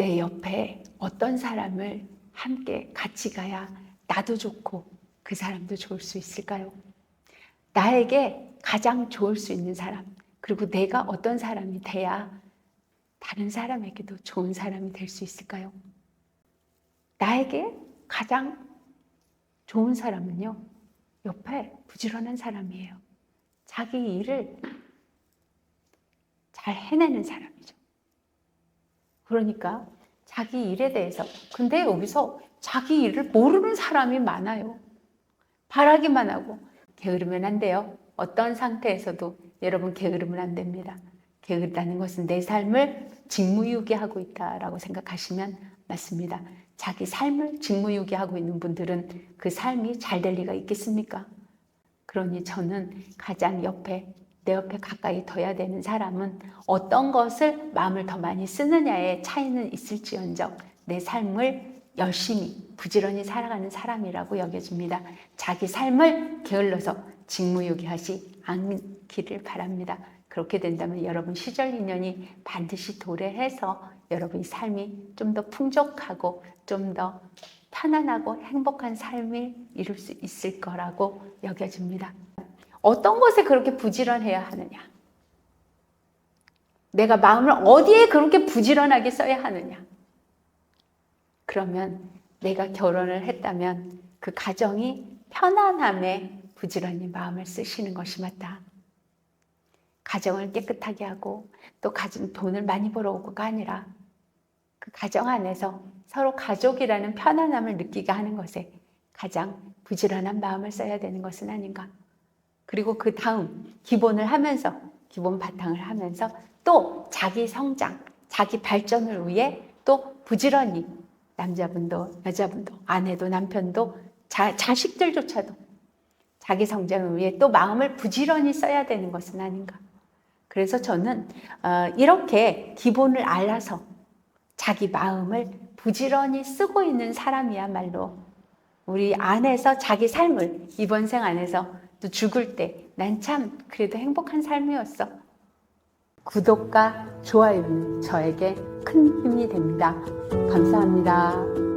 내 옆에 어떤 사람을 함께 같이 가야 나도 좋고 그 사람도 좋을 수 있을까요? 나에게 가장 좋을 수 있는 사람, 그리고 내가 어떤 사람이 돼야 다른 사람에게도 좋은 사람이 될 수 있을까요? 나에게 가장 좋은 사람은요, 옆에 부지런한 사람이에요. 자기 일을 잘 해내는 사람이죠. 그러니까 자기 일에 대해서. 근데 여기서 자기 일을 모르는 사람이 많아요. 바라기만 하고 게으르면 안 돼요. 어떤 상태에서도 여러분 게으르면 안 됩니다. 게으르다는 것은 내 삶을 직무유기하고 있다라고 생각하시면 맞습니다. 자기 삶을 직무유기하고 있는 분들은 그 삶이 잘 될 리가 있겠습니까? 그러니 저는 가장 옆에 내 옆에 가까이 둬야 되는 사람은 어떤 것을 마음을 더 많이 쓰느냐의 차이는 있을지언정 내 삶을 열심히 부지런히 살아가는 사람이라고 여겨집니다. 자기 삶을 게을러서 직무유기하지 않기를 바랍니다. 그렇게 된다면 여러분 시절 인연이 반드시 도래해서 여러분의 삶이 좀 더 풍족하고 좀 더 편안하고 행복한 삶을 이룰 수 있을 거라고 여겨집니다. 어떤 것에 그렇게 부지런해야 하느냐? 내가 마음을 어디에 그렇게 부지런하게 써야 하느냐? 그러면 내가 결혼을 했다면 그 가정이 편안함에 부지런히 마음을 쓰시는 것이 맞다. 가정을 깨끗하게 하고 또 가진 돈을 많이 벌어오고가 아니라 그 가정 안에서 서로 가족이라는 편안함을 느끼게 하는 것에 가장 부지런한 마음을 써야 되는 것은 아닌가. 그리고 그 다음 기본을 하면서 기본 바탕을 하면서 또 자기 성장, 자기 발전을 위해 또 부지런히 남자분도 여자분도 아내도 남편도 자, 자식들조차도 자기 성장을 위해 또 마음을 부지런히 써야 되는 것은 아닌가. 그래서 저는 어, 이렇게 기본을 알아서 자기 마음을 부지런히 쓰고 있는 사람이야말로 우리 안에서 자기 삶을 이번 생 안에서 또 죽을 때 난 참 그래도 행복한 삶이었어. 구독과 좋아요는 저에게 큰 힘이 됩니다. 감사합니다.